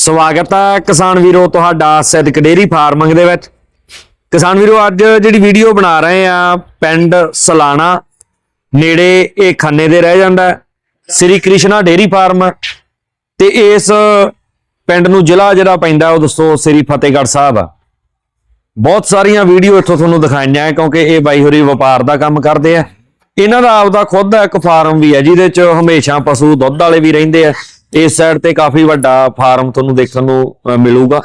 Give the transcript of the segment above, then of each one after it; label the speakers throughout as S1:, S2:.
S1: ਸਵਾਗਤ ਹੈ ਕਿਸਾਨ ਵੀਰੋ ਤੁਹਾਡਾ ਸਿੱਧਕ ਡੇਰੀ ਫਾਰਮਿੰਗ ਦੇ ਵਿੱਚ। ਕਿਸਾਨ ਵੀਰੋ, ਅੱਜ ਜਿਹੜੀ ਵੀਡੀਓ ਬਣਾ ਰਹੇ ਆ ਪਿੰਡ ਸਲਾਣਾ, ਨੇੜੇ ਇਹ ਖੰਨੇ ਦੇ ਰਹਿ ਜਾਂਦਾ ਸ੍ਰੀ ਕ੍ਰਿਸ਼ਨਾ ਡੇਰੀ ਫਾਰਮ ਤੇ ਇਸ ਪਿੰਡ ਨੂੰ ਜ਼ਿਲ੍ਹਾ ਜਿਹੜਾ ਪੈਂਦਾ ਉਹ ਦੱਸੋ ਸ੍ਰੀ ਫਤਿਹਗੜ੍ਹ ਸਾਹਿਬ ਆ। ਬਹੁਤ ਸਾਰੀਆਂ ਵੀਡੀਓ ਇੱਥੋਂ ਤੁਹਾਨੂੰ ਦਿਖਾਈਆਂ ਹੈ ਕਿਉਂਕਿ ਇਹ ਬਾਈ ਹੋਰੀ ਵਪਾਰ ਦਾ ਕੰਮ ਕਰਦੇ ਆ। ਇਹਨਾਂ ਦਾ ਆਪਦਾ ਖੁਦ ਦਾ ਇੱਕ ਫਾਰਮ ਵੀ ਹੈ, ਜਿਹਦੇ ਚ ਹਮੇਸ਼ਾ ਪਸ਼ੂ ਦੁੱਧ ਵਾਲੇ ਵੀ ਰਹਿੰਦੇ ਆ। ਇਸ ਸਾਈਡ ਤੇ ਕਾਫੀ ਵੱਡਾ ਫਾਰਮ ਤੁਹਾਨੂੰ ਦੇਖਣ ਨੂੰ ਅ, ਮਿਲੂਗਾ।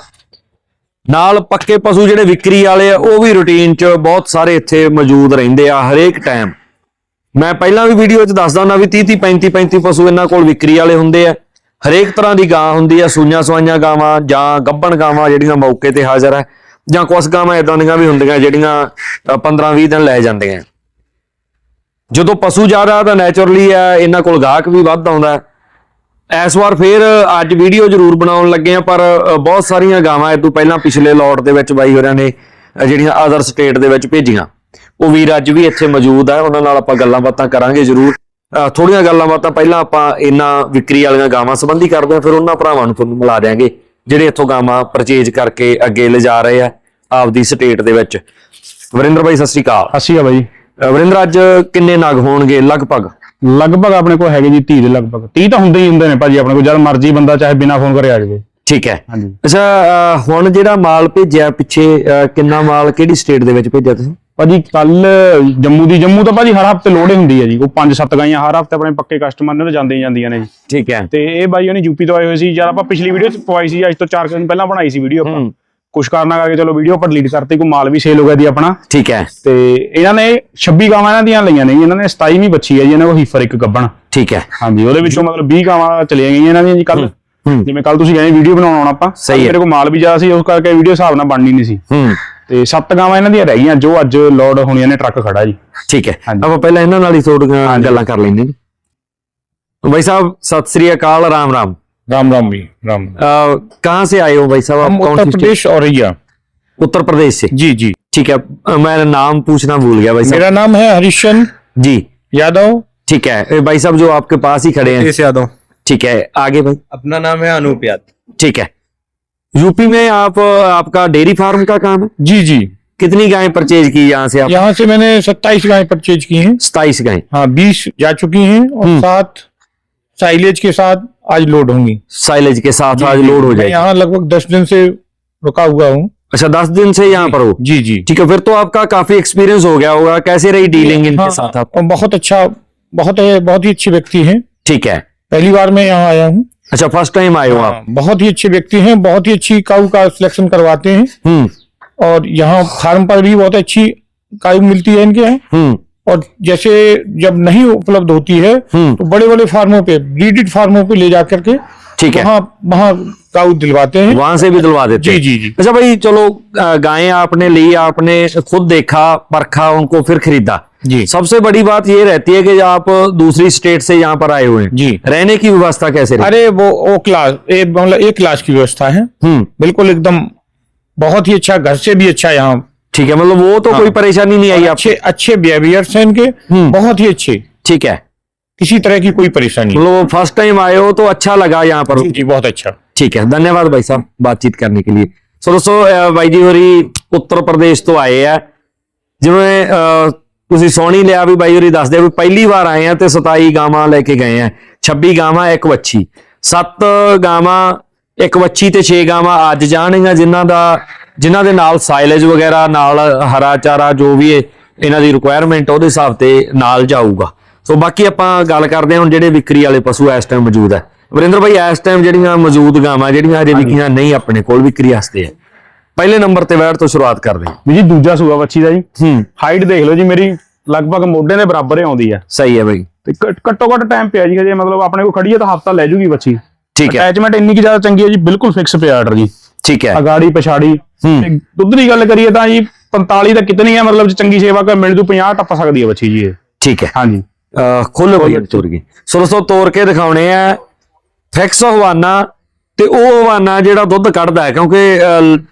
S1: ਨਾਲ ਪੱਕੇ ਪਸ਼ੂ ਜਿਹੜੇ ਵਿਕਰੀ ਵਾਲੇ ਆ ਉਹ ਵੀ ਰੁਟੀਨ ਚ ਬਹੁਤ ਸਾਰੇ ਇੱਥੇ ਮੌਜੂਦ ਰਹਿੰਦੇ ਆ ਹਰੇਕ ਟਾਈਮ ਮੈਂ ਪਹਿਲਾਂ ਵੀ ਵੀਡੀਓ 'ਚ ਦੱਸਦਾ ਹੁੰਦਾ ਵੀ 30 30 35 35 ਪਸ਼ੂ ਇਹਨਾਂ ਕੋਲ ਵਿਕਰੀ ਵਾਲੇ ਹੁੰਦੇ ਆ। ਹਰੇਕ ਤਰ੍ਹਾਂ ਦੀ ਗਾਂ ਹੁੰਦੀ ਆ ਸੂਈਆਂ ਸਵਾਈਆਂ ਗਾਵਾਂ ਜਾਂ ਗੱਭਣ ਗਾਵਾਂ ਜਿਹੜੀਆਂ ਮੌਕੇ ਤੇ ਹਾਜ਼ਰ ਆ ਜਾਂ ਕੁਝ ਗਾਵਾਂ ਇਦਾਂ ਦੀਆਂ ਵੀ ਹੁੰਦੀਆਂ ਜਿਹੜੀਆਂ 15 20 ਦਿਨ ਲੈ ਜਾਂਦੀਆਂ। ਜਦੋਂ ਪਸ਼ੂ ਜ਼ਿਆਦਾ ਤਾਂ ਨੇਚਰਲੀ ਆ ਇਹਨਾਂ ਕੋਲ ਗਾਹਕ ਵੀ ਵੱਧ ਆਉਂਦਾ। ਇਸ ਵਾਰ ਫੇਰ ਅੱਜ ਵੀਡੀਓ ਜ਼ਰੂਰ ਬਣਾਉਣ ਲੱਗੇ ਆ ਪਰ ਬਹੁਤ ਸਾਰੀਆਂ ਗਾਵਾਂ ਇਹ ਤੋਂ ਪਹਿਲਾਂ ਪਿਛਲੇ ਲੋਟ ਦੇ ਵਿੱਚ ਬਾਈ ਹੋਰਾਂ ਨੇ ਜਿਹੜੀਆਂ ਅਦਰ ਸਟੇਟ ਦੇ ਵਿੱਚ ਭੇਜੀਆਂ। ਉਹ ਵੀਰ ਅੱਜ ਵੀ ਇੱਥੇ ਮੌਜੂਦ ਆ ਉਹਨਾਂ ਨਾਲ ਆਪਾਂ ਗੱਲਾਂ ਬਾਤਾਂ ਕਰਾਂਗੇ ਜ਼ਰੂਰ। ਥੋੜੀਆਂ ਗੱਲਾਂ ਬਾਤਾਂ ਪਹਿਲਾਂ ਆਪਾਂ ਇਹਨਾਂ ਵਿਕਰੀ ਵਾਲੀਆਂ ਗਾਵਾਂ ਸੰਬੰਧੀ ਕਰਦੇ ਆ ਫਿਰ ਉਹਨਾਂ ਭਰਾਵਾਂ ਨੂੰ ਤੁਹਾਨੂੰ ਮਿਲਾ ਦਿਆਂਗੇ ਜਿਹੜੇ ਇੱਥੋਂ ਗਾਵਾਂ ਪਰਚੇਜ ਕਰਕੇ ਅੱਗੇ ਲਿਜਾ ਰਹੇ ਆ ਆਪਦੀ ਸਟੇਟ ਦੇ ਵਿੱਚ। ਵਰਿੰਦਰ ਭਾਈ ਸਤਿ ਸ਼੍ਰੀ ਅਕਾਲ।
S2: ਅੱਸੀ ਆ ਬਾਈ।
S1: ਅ, ਵਰਿੰਦਰ ਅੱਜ ਕਿੰਨੇ ਨਗ ਹੋਣਗੇ ਲਗਭਗ?
S2: ਲਗਭਗ ਆਪਣੇ ਕੋਲ ਹੈਗੇ ਜੀ 30 ਦੇ ਲਗਭਗ। 30 ਤਾਂ ਹੁੰਦੇ ਹੀ ਹੁੰਦੇ ਨੇ ਭਾਜੀ ਆਪਣੇ ਕੋਲ ਜਦ ਮਰਜ਼ੀ ਬੰਦਾ ਚਾਹੇ ਬਿਨਾ ਫੋਨ ਕਰੇ ਆ ਜਾਵੇ।
S1: ਠੀਕ ਹੈ।
S2: ਹਾਂਜੀ।
S1: ਅੱਛਾ ਹੁਣ ਜਿਹੜਾ ਮਾਲ ਭੇਜਿਆ ਪਿੱਛੇ ਕਿੰਨਾ ਮਾਲ ਕਿਹੜੀ ਸਟੇਟ ਦੇ ਵਿੱਚ ਭੇਜਿਆ ਤੁਸੀਂ?
S2: ਭਾਜੀ ਕੱਲ ਜੰਮੂ ਦੀ ਜੰਮੂ ਤਾਂ ਭਾਜੀ ਹਰ ਹਫ਼ਤੇ ਹੀ ਹੁੰਦੀ ਹੈ ਜੀ। ਉਹ 5-7 ਗਾਈਆਂ ਹਰ ਹਫ਼ਤੇ ਆਪਣੇ ਪੱਕੇ ਕਸਟਮਰ ਨੇ ਜਾਂਦੇ ਹੀ ਜਾਂਦੀਆਂ ਨੇ ਜੀ।
S1: ਠੀਕ ਹੈ।
S2: ਤੇ ਇਹ ਬਾਈ ਉਹਨੇ ਯੂਪੀ ਤੋਂ ਆਏ ਹੋਏ ਸੀ ਜਦ ਆਪਾਂ ਪਿਛਲੀ ਵੀਡੀਓ ਚ ਪਵਾਈ ਸੀ ਅੱਜ ਤੋਂ 4 ਦਿਨ ਪਹਿਲਾਂ ਬਣਾਈ ਸੀ ਵੀਡੀਓ ਆਪਾਂ। ਕੁਝ ਕਾਰਨਾਂ ਕਰਕੇ ਚਲੋ ਵੀਡੀਓ ਪਰ ਡਿਲੀਟ ਕਰਤੀ ਕੋ ਮਾਲ ਵੀ ਸੇਲ ਹੋ ਗਿਆ ਦੀ ਆਪਣਾ।
S1: ਠੀਕ ਹੈ।
S2: ਤੇ ਇਹਨਾਂ ਨੇ 26 ਗਾਵਾਂ ਇਹਨਾਂ ਦੀਆਂ ਲਈਆਂ ਨੇ ਇਹਨਾਂ ਨੇ 27ਵੀਂ ਬੱਚੀ ਹੈ ਜੀ ਇਹਨਾਂ ਕੋਲ ਹੀਫਰ ਇੱਕ ਗੱਬਣ।
S1: ਠੀਕ ਹੈ।
S2: ਹਾਂਜੀ ਉਹਦੇ ਵਿੱਚੋਂ ਮਤਲਬ 20 ਗਾਵਾਂ ਚਲੀਆਂ ਗਈਆਂ ਇਹਨਾਂ ਦੀਆਂ ਜੀ ਕੱਲ ਜਿਵੇਂ ਕੱਲ ਤੁਸੀਂ ਕਹਿੰਦੇ ਵੀਡੀਓ ਬਣਾਉਣ ਆਉਣਾ ਆਪਾਂ
S1: ਸਹੀ ਹੈ।
S2: ਮੇਰੇ ਕੋਲ ਮਾਲ ਵੀ ਜ਼ਿਆਦਾ ਸੀ ਉਸ ਕਰਕੇ ਵੀਡੀਓ ਹਿਸਾਬ ਨਾਲ ਬਣਨੀ ਨਹੀਂ ਸੀ।
S1: ਹੂੰ।
S2: ਤੇ ਸੱਤ ਗਾਵਾਂ ਇਹਨਾਂ ਦੀਆਂ ਰਹਿ ਗਈਆਂ ਜੋ ਅੱਜ ਲੋਡ ਹੋਣੀਆਂ ਨੇ ਟਰੱਕ ਖੜਾ ਜੀ।
S1: ਠੀਕ ਹੈ। ਆਪਾਂ ਪਹਿਲਾਂ ਇਹਨਾਂ ਨਾਲ ਹੀ
S2: ਥੋੜ੍ਹੀਆਂ
S1: ਗੱਲਾਂ ਕਰ ਲੈਂਦੇ ਹਾਂ ਬਾਈ ਸਾਹਿਬ ਸਤਿ ਸ੍ਰੀ ਅਕਾਲ ਰਾਮ ਰਾਮ।
S3: राम राम भी राम
S1: कहाँ से आए हो भाई साहब आप?
S3: उत्तर प्रदेश औरैया।
S1: state? उत्तर प्रदेश से?
S3: जी जी।
S1: ठीक है मैं नाम पूछना भूल गया भाई साहब।
S3: मेरा नाम है हरिश्चंद्र
S1: जी।
S3: यादव।
S1: ठीक है भाई साहब जो आपके पास ही खड़े हैं।
S4: यादव।
S1: ठीक है आगे भाई।
S4: अपना नाम है अनूप यादव।
S1: ठीक है। यूपी में आप आपका डेयरी फार्म का काम है?
S3: जी जी।
S1: कितनी गायें परचेज की यहाँ से आप?
S3: यहाँ से मैंने सत्ताईस गायें परचेज की हैं।
S1: सताईस गायें।
S3: हाँ बीस जा चुकी हैं और
S1: हम्म।
S3: सात साइलेज के साथ आज लोड होंगी।
S1: साइलेज के साथ आज लोड हो जाएगी।
S3: यहाँ लगभग दस दिन से रुका हुआ हूँ।
S1: अच्छा दस दिन से यहाँ पर हो?
S3: जी जी।
S1: ठीक है फिर तो आपका काफ़ी एक्सपीरियंस हो गया होगा। कैसे रही डीलिंग इनके
S3: हाँ,
S1: साथ आप?
S3: बहुत अच्छा बहुत है बहुत ही अच्छे व्यक्ति हैं।
S1: ठीक है।
S3: पहली बार मैं यहाँ आया हूँ।
S1: अच्छा फ़र्स्ट टाइम आए हो आप?
S3: हाँ, बहुत ही अच्छे व्यक्ति हैं बहुत ही अच्छी काऊ का सिलेक्शन करवाते हैं।
S1: हम्म।
S3: और यहाँ फार्म पर भी बहुत अच्छी काऊ मिलती है इनके यहाँ।
S1: हम्म।
S3: और जैसे जब नहीं उपलब्ध होती है
S1: हम्म।
S3: तो बड़े बड़े फार्मों पे ब्रीडेड फार्मों पे ले जा करके
S1: ठीक है।
S3: वहाँ वहाँ काऊ दिलवाते हैं।
S1: वहाँ से भी दिलवा देते
S3: जी जी जी।
S1: अच्छा भाई चलो गायें आपने ली आपने खुद देखा परखा उनको फिर खरीदा।
S3: जी।
S1: सबसे बड़ी बात ये रहती है कि आप दूसरी स्टेट से यहाँ पर आए हुए हैं
S3: जी।
S1: रहने की व्यवस्था कैसे रही?
S3: अरे वो ओ क्लास मतलब एक क्लास की व्यवस्था है।
S1: हम्म।
S3: बिल्कुल एकदम बहुत ही अच्छा घर से भी अच्छा यहाँ
S1: ठीक है मतलब वो तो
S3: हाँ।
S1: कोई परेशानी नहीं आई
S3: अच्छे
S1: आपको
S3: अच्छे बिहेवियर्स हैं इनके
S1: हम्म।
S3: बहुत ही अच्छे
S1: ठीक है
S3: किसी तरह की कोई परेशानी नहीं।
S1: मतलब फर्स्ट टाइम आए हो तो अच्छा लगा यहाँ पर
S3: जी जी बहुत अच्छा
S1: ਠੀਕ ਹੈ ਧੰਨਵਾਦ ਭਾਈ ਸਾਹਿਬ ਬਾਤਚੀਤ ਕਰਨ ਕੇ ਲਈ ਸੋ ਦੋਸਤੋ ਅਹ ਬਾਈ ਜੀ ਹੋਰੀ ਉੱਤਰ ਪ੍ਰਦੇਸ਼ ਤੋਂ ਆਏ ਆ ਜਿਵੇਂ ਅਹ, ਤੁਸੀਂ ਸੋਣੀ ਲਿਆ ਵੀ ਬਾਈ ਹੋਰੀ ਦੱਸਦੇ ਆ ਵੀ ਪਹਿਲੀ ਵਾਰ ਆਏ ਆ ਤੇ 27 ਗਾਵਾਂ ਲੈ ਕੇ ਗਏ ਆ 26 ਗਾਵਾਂ ਇੱਕ ਵੱਛੀ 7 ਗਾਵਾਂ ਇੱਕ ਵੱਛੀ ਤੇ 6 ਗਾਵਾਂ ਅੱਜ ਜਾਣਗੀਆਂ ਜਿਨ੍ਹਾਂ ਦਾ ਜਿਨ੍ਹਾਂ ਦੇ ਨਾਲ ਸਾਈਲੇਜ ਵਗੈਰਾ ਨਾਲ ਹਰਾ ਚਾਰਾ ਜੋ ਵੀ ਇਹ ਇਹਨਾਂ ਦੀ ਰਿਕੁਆਇਰਮੈਂਟ ਉਹਦੇ ਹਿਸਾਬ ਤੇ ਨਾਲ ਜਾਊਗਾ। ਸੋ ਬਾਕੀ ਆਪਾਂ ਗੱਲ ਕਰਦੇ ਹਾਂ ਹੁਣ ਜਿਹੜੇ ਵਿਕਰੀ ਵਾਲੇ ਪਸ਼ੂ ਇਸ ਟਾਈਮ ਮੌਜੂਦ ਹੈ ਵਰਿੰਦਰ ਭਾਈ ਇਸ ਟਾਈਮ ਜਿਹੜੀਆਂ ਮੌਜੂਦ ਗਾਵਾਂ ਜਿਹੜੀਆਂ ਹਜੇ ਵਿਕੀਆਂ ਨਹੀਂ ਆਪਣੇ ਕੋਲ ਵਿਕਰੀ ਵਾਸਤੇ ਹੈ ਪਹਿਲੇ ਨੰਬਰ ਤੇ ਬੈਠ ਤੋਂ ਸ਼ੁਰੂਆਤ ਕਰਦੇ ਹਾਂ।
S2: ਜੀ ਦੂਜਾ ਸੂਆ ਬੱਚੀ ਦਾ ਜੀ।
S1: ਹੂੰ।
S2: ਹਾਈਟ ਦੇਖ ਲਓ ਜੀ ਮੇਰੀ ਲਗਭਗ ਮੋਢੇ ਦੇ ਬਰਾਬਰ ਹੀ ਆਉਂਦੀ ਆ।
S1: ਸਹੀ ਹੈ ਭਾਈ
S2: ਤੇ ਘੱਟ- ਘੱਟੋ ਟਾਈਮ ਪਿਆ ਜੀ ਹਜੇ ਮਤਲਬ ਆਪਣੇ ਕੋਲ ਖੜੀ ਹੈ ਤਾਂ ਹਫਤਾ ਲੈ ਜੂਗੀ ਬੱਚੀ
S1: ਠੀਕ ਹੈ।
S2: ਅਟੈਚਮੈਂਟ ਇੰਨੀ ਕਿ ਜ਼ਿਆਦਾ ਚੰਗੀ ਹੈ ਜੀ ਬਿਲਕੁਲ ਫਿਕਸ ਪਿਆ ਆਰਡਰ ਜੀ।
S1: ਠੀਕ ਹੈ।
S2: ਅਗਾੜੀ ਪਛਾੜੀ
S1: ਹੂੰ
S2: ਤੇ ਦੁੱਧ ਦੀ ਗੱਲ ਕਰੀਏ ਤਾਂ ਜੀ 45 ਤਾਂ ਕਿਤਨੀ ਹੈ ਮਤਲਬ ਚੰਗੀ ਸੇਵਾ ਕਰ ਮਿਲ ਜੂ 50 ਟੱਪ ਸਕਦੀ ਹੈ ਬੱਚੀ ਜੀ ਇਹ।
S1: ਠੀਕ ਹੈ।
S2: ਹਾਂਜੀ।
S1: ਖੋਲੋ ਭਾਈ ਤੋਰ ਗਈ ਸੋ ਦੋਸਤੋ ਤੋੜ ਕੇ ਦਿਖਾਉਣੇ ਆ। ਫਿਕਸ ਹਵਾਨਾ ਤੇ ਉਹ ਹਵਾਨਾ ਜਿਹੜਾ ਦੁੱਧ ਕੱਢਦਾ ਕਿਉਂਕਿ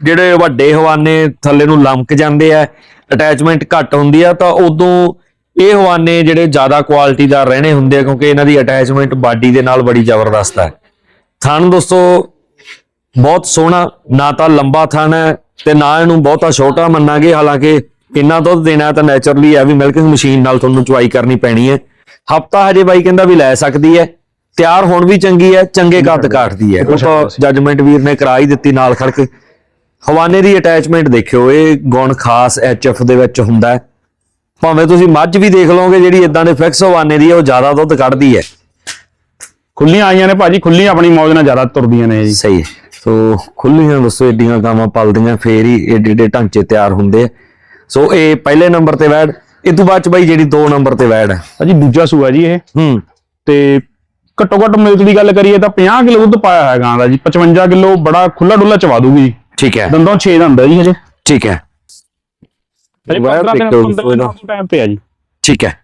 S1: ਜਿਹੜੇ ਵੱਡੇ ਹਵਾਨੇ ਥੱਲੇ ਨੂੰ ਲਮਕ ਜਾਂਦੇ ਆ ਅਟੈਚਮੈਂਟ ਘੱਟ ਹੁੰਦੀ ਆ ਤਾਂ ਉਦੋਂ ਇਹ ਹਵਾਨੇ ਜਿਹੜੇ ਜ਼ਿਆਦਾ ਕੁਆਲਿਟੀਦਾਰ ਰਹਿਣੇ ਹੁੰਦੇ ਆ ਕਿਉਂਕਿ ਇਹਨਾਂ ਦੀ ਅਟੈਚਮੈਂਟ ਬਾਡੀ ਦੇ ਨਾਲ ਬੜੀ ਜ਼ਬਰਦਸਤ ਹੈ। ਥਣ ਦੋਸਤੋ ਬਹੁਤ ਸੋਹਣਾ ਨਾ ਤਾਂ ਲੰਬਾ ਥਣ ਹੈ ਤੇ ਨਾ ਇਹਨੂੰ ਬਹੁਤਾ ਛੋਟਾ ਮੰਨਾਂਗੇ ਹਾਲਾਂਕਿ ਇੰਨਾ ਦੁੱਧ ਦੇਣਾ ਤਾਂ ਨੇਚਰਲੀ ਹੈ ਵੀ ਮਿਲਕਿੰਗ ਮਸ਼ੀਨ ਨਾਲ ਤੁਹਾਨੂੰ ਚੁਆਈ ਕਰਨੀ ਪੈਣੀ ਹੈ। ਹਫਤਾ ਹਜੇ ਬਾਈ ਕਹਿੰਦਾ ਵੀ ਲੈ ਸਕਦੀ ਹੈ ਤਿਆਰ ਹੁਣ ਵੀ ਚੰਗੀ ਹੈ ਚੰਗੇ ਕੱਦ ਕਾਟਦੀ ਹੈ। ਉਹ ਜੱਜਮੈਂਟ ਵੀਰ ਨੇ ਕਰਾ ਹੀ ਦਿੱਤੀ ਨਾਲ ਖੜ ਕੇ ਹਵਾਨੇ ਦੀ ਅਟੈਚਮੈਂਟ ਦੇਖਿਓ ਇਹ ਗੁਣ ਖਾਸ ਐਚਐਫ ਦੇ ਵਿੱਚ ਹੁੰਦਾ ਹੈ। ਭਾਵੇਂ ਤੁਸੀਂ ਮੱਝ ਵੀ ਦੇਖ ਲਓਗੇ ਜਿਹੜੀ ਇਦਾਂ ਦੇ ਫਿਕਸ ਹਵਾਨੇ ਦੀ ਹੈ ਉਹ ਜ਼ਿਆਦਾ ਦੁੱਧ ਕੱਢਦੀ ਹੈ।
S2: ਖੁੱਲੀਆਂ ਆਈਆਂ ਨੇ ਭਾਜੀ ਖੁੱਲੀਆਂ ਆਪਣੀ ਮੌਜ ਨਾਲ ਜ਼ਿਆਦਾ ਤੁਰਦੀਆਂ ਨੇ ਜੀ।
S1: ਸਹੀ ਹੈ। ਸੋ ਖੁੱਲੀਆਂ ਦੱਸੋ ਏਡੀਆਂ ਗਾਵਾਂ ਪਲਦੀਆਂ ਫੇਰ ਹੀ ਏਡੇ ਏਡੇ ਢਾਂਚੇ ਤਿਆਰ ਹੁੰਦੇ ਸੋ ਇਹ ਪਹਿਲੇ ਨੰਬਰ ਤੇ ਵੈੜ ਇਹ ਤੋਂ ਬਾਅਦ ਚ ਬਾਈ ਜਿਹੜੀ 2 ਨੰਬਰ ਤੇ ਵੈੜ ਹੈ
S2: ਭਾਜੀ ਦੂਜਾ ਸੂਆ ਜੀ ਇਹ।
S1: ਹੂੰ।
S2: ਤੇ ਘੱਟੋ ਘੱਟ ਮਿਲਕ ਦੀ ਗੱਲ ਕਰੀਏ ਤਾਂ 50 ਕਿਲੋ ਦੁੱਧ ਪਾਇਆ ਹੋਇਆ ਗਾਂ ਦਾ ਜੀ 55 ਕਿਲੋ ਬੜਾ ਖੁੱਲਾ ਡੁੱਲਾ ਚਵਾ ਦੂਗੀ। ਜੀ
S1: ਠੀਕ ਹੈ।
S2: ਦੰਦੋਂ 6 ਦਾ ਹੁੰਦਾ ਜੀ ਹਜੇ।
S1: ਠੀਕ ਹੈ।
S2: ਹਜੇ
S1: ਵੈੜ
S2: 15 ਦਿਨ
S1: ਦੇਖੋ
S2: 15
S1: ਇਹਦਾ।
S2: ਦਿਨ ਟਾਈਮ ਤੇ ਆ ਜੀ।
S1: ਠੀਕ ਹੈ।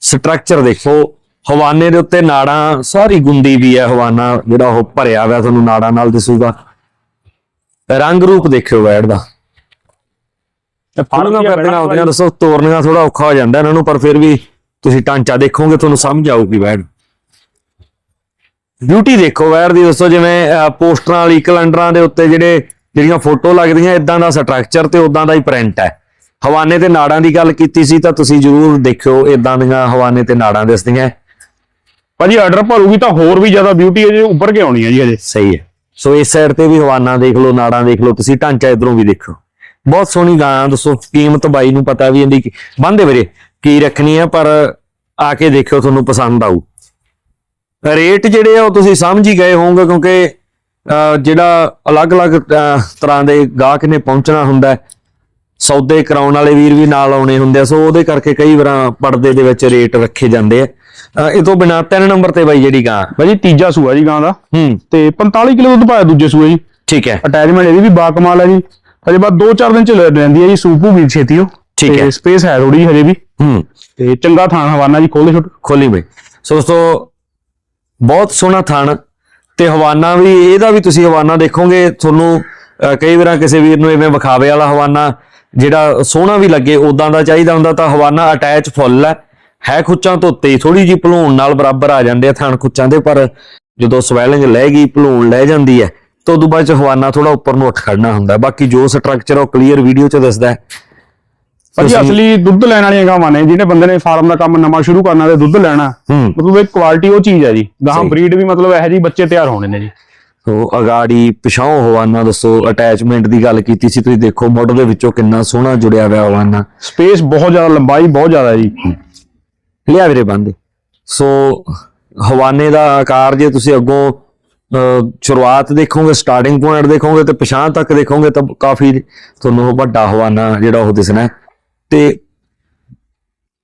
S1: ਸਟਰਕਚਰ ਦੇਖੋ। ਹਵਾਨੇ ਦੇ ਉੱਤੇ ਨਾੜਾਂ ਸਾਰੀ ਗੁੰਦੀ ਵੀ ਹੈ ਹਵਾਨਾ ਜਿਹੜਾ ਉਹ ਭਰਿਆ ਹੋਇਆ ਤੁਹਾਨੂੰ ਨਾੜਾਂ ਨਾਲ ਦਿਸੂਗਾ। ਰੰਗ ਰੂਪ ਦੇਖਿਓ ਵੈੜ ਦਾ। ਫੜਨਾ ਪੈਂਦੀਆਂ ਹੁੰਦੀਆਂ ਦੱਸੋ ਤੋਰਨੀਆਂ ਥੋੜਾ ਔਖਾ ਹੋ ਜਾਂਦਾ ਇਹਨਾਂ ਨੂੰ ਪਰ ਫਿਰ ਵੀ ਤੁਸੀਂ ਟਾਂਚਾ ਦੇਖੋਗੇ ਤੁਹਾਨੂੰ ਸਮਝ ਆਊਗੀ ਵੈੜ। ਬਿਊਟੀ ਦੇਖੋ ਵੈੜ ਦੀ ਦੱਸੋ ਜਿਵੇਂ ਪੋਸਟਰਾਂ ਵਾਲੀ ਕੈਲੰਡਰਾਂ ਦੇ ਉੱਤੇ ਜਿਹੜੇ ਜਿਹੜੀਆਂ ਫੋਟੋ ਲੱਗਦੀਆਂ ਇਦਾਂ ਦਾ ਸਟਰਕਚਰ ਤੇ ਉਦਾਂ ਦਾ ਹੀ ਪ੍ਰਿੰਟ ਹੈ। ਹਵਾਨੇ ਤੇ ਨਾੜਾਂ ਦੀ ਗੱਲ ਕੀਤੀ ਸੀ ਤਾਂ ਤੁਸੀਂ ਜਰੂਰ ਦੇਖਿਓ ਇਦਾਂ ਦੀਆਂ ਹਵਾਨੇ ਤੇ ਨਾੜਾਂ ਦਿਸਦੀਆਂ।
S2: ਭਾਜੀ ਆਰਡਰ ਭਰੂਗੀ ਤਾਂ ਹੋਰ ਵੀ ਜ਼ਿਆਦਾ ਬਿਊਟੀ ਹੈ ਜੀ ਕੇ ਆਉਣੀ ਹੈ ਜੀ ਹਜੇ
S1: ਸਹੀ ਹੈ। ਸੋ ਇਸ ਸਾਈਡ ਤੇ ਵੀ ਹਵਾਨਾ ਦੇਖ ਲਓ, ਨਾੜਾਂ ਦੇਖ ਲਓ, ਤੁਸੀਂ ਢਾਂਚਾ ਇਧਰੋਂ ਵੀ ਦੇਖੋ। ਬਹੁਤ ਸੋਹਣੀ ਗਾਂ, ਦੱਸੋ, ਕੀਮਤ ਬਾਈ ਨੂੰ ਪਤਾ ਵੀ ਇਹਦੀ ਬੰਦੇ ਵੀਰੇ, ਕੀ ਰੱਖਣੀ ਆ ਪਰ ਆ ਕੇ ਦੇਖਿਓ ਤੁਹਾਨੂੰ ਪਸੰਦ ਆਊ। ਰੇਟ ਜਿਹੜੇ ਆ, ਉਹ ਤੁਸੀਂ ਸਮਝ ਹੀ ਗਏ ਹੋਵੋਗੇ, ਕਿਉਂਕਿ ਜਿਹੜਾ ਅਲੱਗ-ਅਲੱਗ ਤਰ੍ਹਾਂ ਦੇ ਗਾਹਕ ਨੇ ਪਹੁੰਚਣਾ ਹੁੰਦਾ ਸੌਦੇ ਕਰਾਉਣ ਵਾਲੇ ਵੀਰ ਵੀ ਨਾਲ ਆਉਣੇ ਹੁੰਦੇ ਆ। ਸੋ ਉਹਦੇ ਕਰਕੇ ਕਈ ਵਾਰਾਂ ਪਰਦੇ ਦੇ ਵਿੱਚ ਰੇਟ ਰੱਖੇ ਜਾਂਦੇ ਆ। ਇਹ ਤੋਂ ਬਿਨਾ ਤਿੰਨ ਨੰਬਰ ਤੇ ਬਾਈ ਜਿਹੜੀ ਗਾਂ।
S2: ਭਾਜੀ ਤੀਜਾ ਸੂਆ ਜੀ ਗਾਂ ਦਾ।
S1: ਹੂੰ।
S2: ਤੇ 45 ਕਿਲੋ ਦੁੱਧ ਪਾਇਆ ਦੂਜੇ ਸੂਏ ਜੀ।
S1: ਠੀਕ ਹੈ।
S2: ਅਟੈਚਮੈਂਟ ਇਹਦੀ ਵੀ ਬਾ ਕਮਾਲ ਹੈ ਜੀ। ਹਜੇ ਬਾਅਦ 2-4 ਦਿਨ ਚ ਲੈ ਰਹਿੰਦੀ ਹੈ ਜੀ ਸੂਪ ਹੋਊਗੀ ਛੇਤੀ ਉਹ।
S1: ਠੀਕ ਹੈ।
S2: ਸਪੇਸ ਹੈ ਥੋੜੀ ਹਜੇ ਵੀ।
S1: ਹੂੰ।
S2: ਤੇ ਚੰਗਾ ਥਾਣ ਹਵਾਨਾ ਜੀ ਖੋਲੇ ਛੋਟ।
S1: ਖੋਲੀ ਬਈ। ਸੋ ਦੋਸਤੋ ਬਹੁਤ ਸੋਹਣਾ ਥਣ। ਤੇ ਹਵਾਨਾ ਵੀ ਇਹਦਾ ਵੀ ਤੁਸੀਂ ਹਵਾਨਾ ਦੇਖੋਗੇ ਤੁਹਾਨੂੰ ਕਈ ਵਾਰਾਂ ਕਿਸੇ ਵੀਰ ਨੂੰ ਐਵੇਂ ਵਿਖਾਵੇ ਵਾਲਾ ਹਵਾਨਾ ਜਿਹੜਾ ਸੋਹਣਾ ਵੀ ਲੱਗੇ ਉਦਾਂ ਦਾ ਚਾਹੀਦਾ ਹੁੰਦਾ ਤਾਂ ਹਵਾਨਾ ਅਟੈਚ ਫੁੱਲ ਹੈ। ਹੈ ਖੁੱਚਾਂ ਤੋਂ ਉੱਤੇ ਥੋੜੀ ਜੀ ਭਲੂਣ ਨਾਲ ਬਰਾਬਰ ਆ ਜਾਂਦੇ ਆ ਥਣ ਖੁੱਚਾਂ ਦੇ ਪਰ ਜਦੋਂ ਸਵੈਲਿੰਗ ਲੈ ਗਈ ਭਲੂਣ ਲੈ ਜਾਂਦੀ ਹੈ ਤਾਂ ਉਦੋਂ ਬਾਅਦ ਚ ਹਵਾਨਾ ਥੋੜਾ ਉੱਪਰ ਨੂੰ ਉੱਠ ਖੜਨਾ ਹੁੰਦਾ। ਬਾਕੀ ਜੋ ਸਟਰਕਚਰ ਉਹ ਕਲੀਅਰ ਵੀਡੀਓ ਚ ਦੱਸਦਾ ਹੈ।
S2: ਭਾਜੀ ਅਸਲੀ ਦੁੱਧ ਲੈਣ ਵਾਲੀਆਂ ਗਾਵਾਂ ਨੇ ਜਿਹਨੇ ਬੰਦੇ ਨੇ ਫਾਰਮ ਦਾ ਕੰਮ ਨਵਾਂ ਸ਼ੁਰੂ ਕਰਨਾ ਤੇ ਦੁੱਧ ਲੈਣਾ ਮਤਲਬ ਇੱਕ ਕੁਆਲਿਟੀ ਉਹ ਚੀਜ਼ ਹੈ ਜੀ। ਗਾਹਾਂ
S1: ਸਹੀ।
S2: ਬਰੀਡ ਵੀ ਮਤਲਬ ਇਹੋ ਜਿਹੇ ਬੱਚੇ ਤਿਆਰ ਹੋਣੇ ਨੇ ਜੀ।
S1: ਸੋ ਅਗਾੜੀ ਪਿਛਾਉ ਹਵਾਨਾ ਦੱਸੋ ਅਟੈਚਮੈਂਟ ਦੀ ਗੱਲ ਕੀਤੀ ਸੀ ਤੁਸੀਂ ਦੇਖੋ ਮੁੱਢ ਦੇ ਵਿੱਚੋਂ ਕਿੰਨਾ ਸੋਹਣਾ ਜੁੜਿਆ ਹੋਇਆ ਹਵਾਨਾ।
S2: ਸਪੇਸ ਬਹੁਤ ਜ਼ਿਆਦਾ ਲੰਬਾਈ ਬਹੁਤ ਜ਼ਿਆਦਾ ਜੀ।
S1: ਲਿਆ ਵੀਰੇ ਬੰਦੇ ਸੋ ਹਵਾਨੇ ਦਾ ਆਕਾਰ ਜੇ ਤੁਸੀਂ ਅੱਗੋਂ ਸ਼ੁਰੂਆਤ ਦੇਖੋਗੇ ਸਟਾਰਟਿੰਗ ਪੁਆਇੰਟ ਦੇਖੋਗੇ ਤੇ ਪਛਾਣ ਤੱਕ ਦੇਖੋਗੇ ਤਾਂ ਕਾਫੀ ਤੁਹਾਨੂੰ ਉਹ ਵੱਡਾ ਹਵਾਨਾ ਜਿਹੜਾ ਉਹ ਦਿਸਣਾ। ਤੇ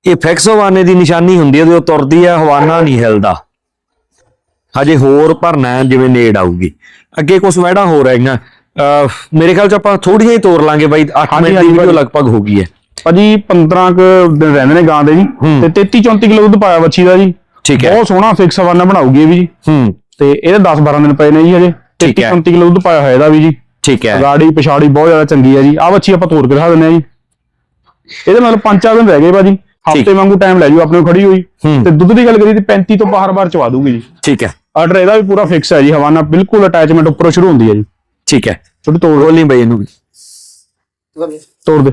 S1: ਇਹ ਫਿਕਸ ਹਵਾਨੇ ਦੀ ਨਿਸ਼ਾਨੀ ਹੁੰਦੀ ਹੈ ਜਦੋਂ ਤੁਰਦੀ ਹੈ ਹਵਾਨਾ ਨਹੀਂ ਹਿਲਦਾ। ਹਜੇ ਹੋਰ ਭਰਨਾ ਜਿਵੇਂ ਨੇੜ ਆਊਗੀ। ਅੱਗੇ ਕੁਝ ਵੈੜਾ ਹੋ ਰਹੀਆਂ ਮੇਰੇ ਖਿਆਲ ਚ ਆਪਾਂ ਥੋੜੀਆਂ ਹੀ ਤੋਰ ਲਾਂਗੇ ਬਾਈ 8
S2: ਹਾਂਜੀ,
S1: ਮਿੰਟ ਦੀ ਵੀਡੀਓ। ਲਗਭਗ ਹੋ ਗਈ ਹੈ।
S2: ਭਾਜੀ 15 ਕੁ ਦਿਨ ਰਹਿੰਦੇ ਨੇ ਗਾਂ ਦੇ ਜੀ। ਤੇ 33 34 ਕਿਲੋ ਦੁੱਧ ਪਾਇਆ ਬੱਚੀ ਦਾ ਜੀ।
S1: ਠੀਕ ਹੈ।
S2: ਬਹੁਤ ਸੋਹਣਾ ਫਿਕਸ ਹਵਾਨਾ ਬਣਾਉਗੀ ਇਹ ਵੀ ਜੀ।
S1: ਹੂੰ।
S2: ਤੇ ਇਹਦੇ 10 12 ਦਿਨ ਪਏ ਨੇ ਜੀ ਹਜੇ।
S1: ਠੀਕ
S2: 33
S1: ਹੈ।
S2: 34 ਕਿਲੋ ਦੁੱਧ ਪਾਇਆ ਹੋਇਆ ਇਹਦਾ ਵੀ ਜੀ।
S1: ਠੀਕ ਹੈ।
S2: ਗਾੜੀ ਪਿਛਾੜੀ ਬਹੁਤ ਜ਼ਿਆਦਾ ਚੰਗੀ ਹੈ ਜੀ। ਆ ਬੱਚੀ ਆਪਾਂ ਤੋੜ ਕੇ ਦਿਖਾ ਦਿੰਦੇ ਆ ਜੀ। ਇਹਦੇ ਨਾਲ 5-4 ਦਿਨ ਰਹਿ ਗਏ ਭਾਜੀ। ਹਫ਼ਤੇ ਵਾਂਗੂ ਟਾਈਮ ਲੈ ਜੂ ਆਪਣੇ ਖੜੀ ਹੋਈ। ਤੇ ਦੁੱਧ ਦੀ ਗੱਲ ਕਰੀ ਤੇ 35 ਤੋਂ ਬਾਹਰ ਬਾਹਰ ਚਵਾ ਦੂਗੀ ਜੀ।
S1: ਠੀਕ ਹੈ।
S2: ਆਰਡਰ ਇਹਦਾ ਵੀ ਪੂਰਾ ਫਿਕਸ ਹੈ ਜੀ। ਹਵਾਨਾ ਬਿਲਕੁਲ ਅਟੈਚਮੈਂਟ ਉੱਪਰੋਂ ਸ਼ੁਰੂ ਹੁੰਦੀ ਹੈ ਜੀ।
S1: ਠੀਕ ਹੈ।
S2: ਛੋਟੀ ਤੋੜ।
S1: ਰੋਲਿੰਗ ਬਈ ਇਹਨੂੰ ਵੀ।
S2: ਤੋੜ ਦੇ।